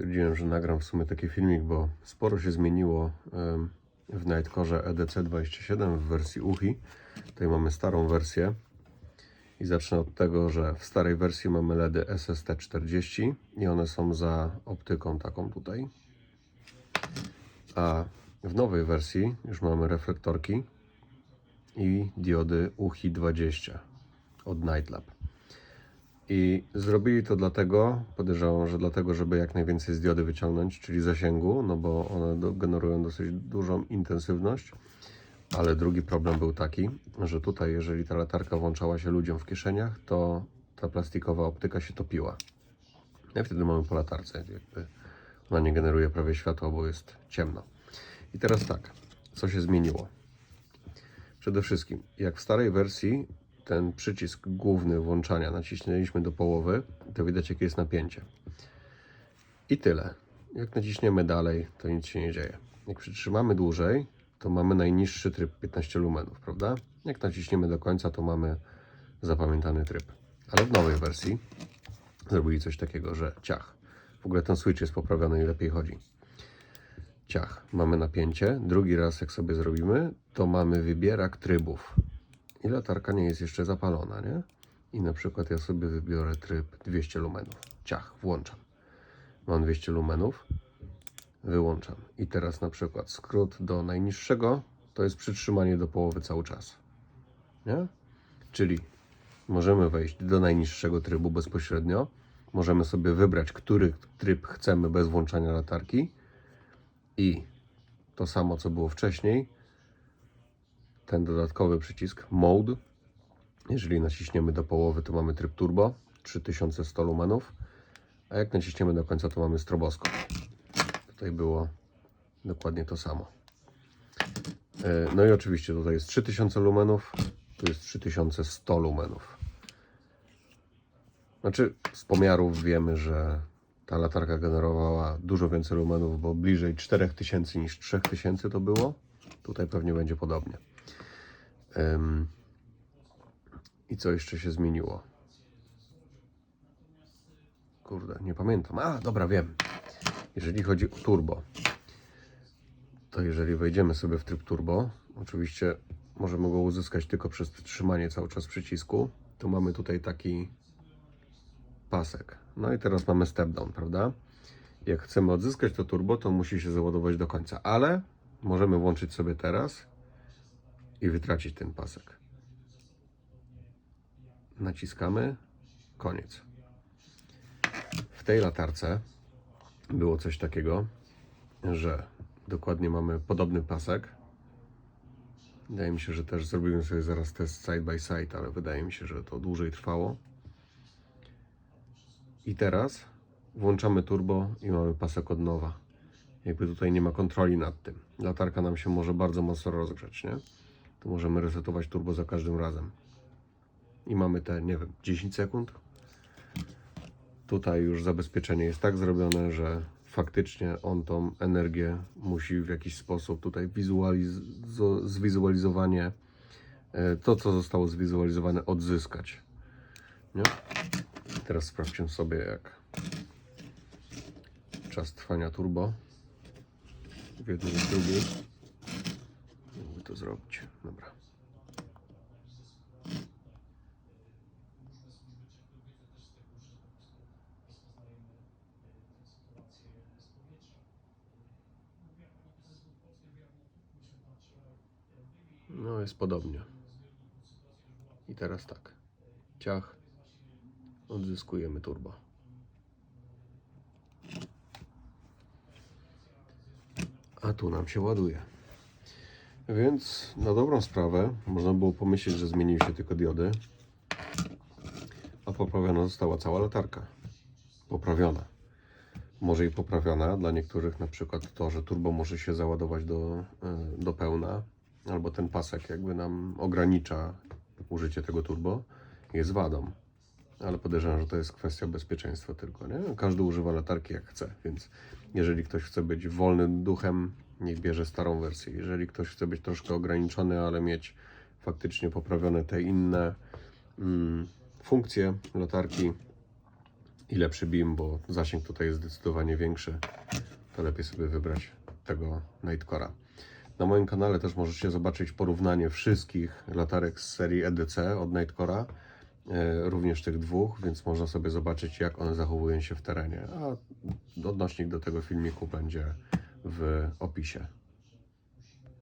Stwierdziłem, że nagram w sumie taki filmik, bo sporo się zmieniło w Nightcore E EDC27 w wersji UHI. Tutaj mamy starą wersję i zacznę od tego, że w starej wersji mamy LEDy SST40 i one są za optyką taką tutaj. A w nowej wersji już mamy reflektorki i diody UHI 20 od Nightlab. I zrobili to dlatego, podejrzewam, że dlatego, żeby jak najwięcej z diody wyciągnąć, czyli zasięgu, no bo one do, generują dosyć dużą intensywność. Ale drugi problem był taki, że tutaj, jeżeli ta latarka włączała się ludziom w kieszeniach, to ta plastikowa optyka się topiła. No I wtedy mamy po latarce, jakby ona nie generuje prawie światła, bo jest ciemno. I teraz tak, co się zmieniło? Przede wszystkim, jak w starej wersji ten przycisk główny włączania naciśnęliśmy do połowy, to widać jakie jest napięcie. I tyle. Jak naciśniemy dalej, to nic się nie dzieje. Jak przytrzymamy dłużej, to mamy najniższy tryb 15 lumenów, prawda? Jak naciśniemy do końca, to mamy zapamiętany tryb. Ale w nowej wersji zrobili coś takiego, że ciach. W ogóle ten switch jest poprawiony i lepiej chodzi. Ciach. Mamy napięcie. Drugi raz, jak sobie zrobimy, to mamy wybierak trybów. I latarka nie jest jeszcze zapalona, nie? I na przykład ja sobie wybiorę tryb 200 lumenów. Ciach, włączam. Mam 200 lumenów, wyłączam. I teraz na przykład skrót do najniższego to jest przytrzymanie do połowy cały czas. Nie? Czyli możemy wejść do najniższego trybu bezpośrednio. Możemy sobie wybrać, który tryb chcemy bez włączania latarki. I to samo, co było wcześniej, ten dodatkowy przycisk Mode. Jeżeli naciśniemy do połowy, to mamy tryb turbo 3100 lumenów, a jak naciśniemy do końca, to mamy stroboskop. Tutaj było dokładnie to samo. E, No i oczywiście tutaj jest 3000 lumenów, tu jest 3100 lumenów. Znaczy, z pomiarów wiemy, że ta latarka generowała dużo więcej lumenów, bo bliżej 4000 niż 3000 to było. Tutaj pewnie będzie podobnie. I co jeszcze się zmieniło? Kurde, nie pamiętam. A, dobra, wiem. Jeżeli chodzi o turbo, to jeżeli wejdziemy sobie w tryb turbo, oczywiście możemy go uzyskać tylko przez trzymanie cały czas przycisku, to mamy tutaj taki pasek. No i teraz mamy step down, prawda? Jak chcemy odzyskać to turbo, to musi się załadować do końca, ale możemy włączyć sobie teraz i wytracić ten pasek. Naciskamy, koniec. W tej latarce było coś takiego, że dokładnie mamy podobny pasek. Wydaje mi się, że też zrobimy sobie zaraz test side by side, ale wydaje mi się, że to dłużej trwało. I teraz włączamy turbo i mamy pasek od nowa. Jakby tutaj nie ma kontroli nad tym. Latarka nam się może bardzo mocno rozgrzać, nie? To możemy resetować turbo za każdym razem. I mamy te, nie wiem, 10 sekund. Tutaj już zabezpieczenie jest tak zrobione, że faktycznie on tą energię musi w jakiś sposób tutaj wizualiz- zwizualizowanie, e, to co zostało zwizualizowane, odzyskać. Nie? Teraz sprawdźmy sobie, jak czas trwania turbo w jednym i drugim. To zrobić. Dobra. No jest podobnie. I teraz tak. Ciach. Odzyskujemy turbo. A tu nam się ładuje. Więc na dobrą sprawę można było pomyśleć, że zmieniły się tylko diody, a poprawiona została cała latarka. Poprawiona. Może i poprawiona dla niektórych, na przykład to, że turbo może się załadować do, e, do pełna, albo ten pasek jakby nam ogranicza użycie tego turbo, jest wadą. Ale podejrzewam, że to jest kwestia bezpieczeństwa tylko, nie? Każdy używa latarki jak chce, więc jeżeli ktoś chce być wolnym duchem, niech bierze starą wersję. Jeżeli ktoś chce być troszkę ograniczony, ale mieć faktycznie poprawione te inne mm, funkcje latarki i lepszy beam, bo zasięg tutaj jest zdecydowanie większy, to lepiej sobie wybrać tego Nightcora. Na moim kanale też możecie zobaczyć porównanie wszystkich latarek z serii EDC od Nightcora, e, również tych dwóch, więc można sobie zobaczyć jak one zachowują się w terenie. A odnośnik do tego filmiku będzie w opisie.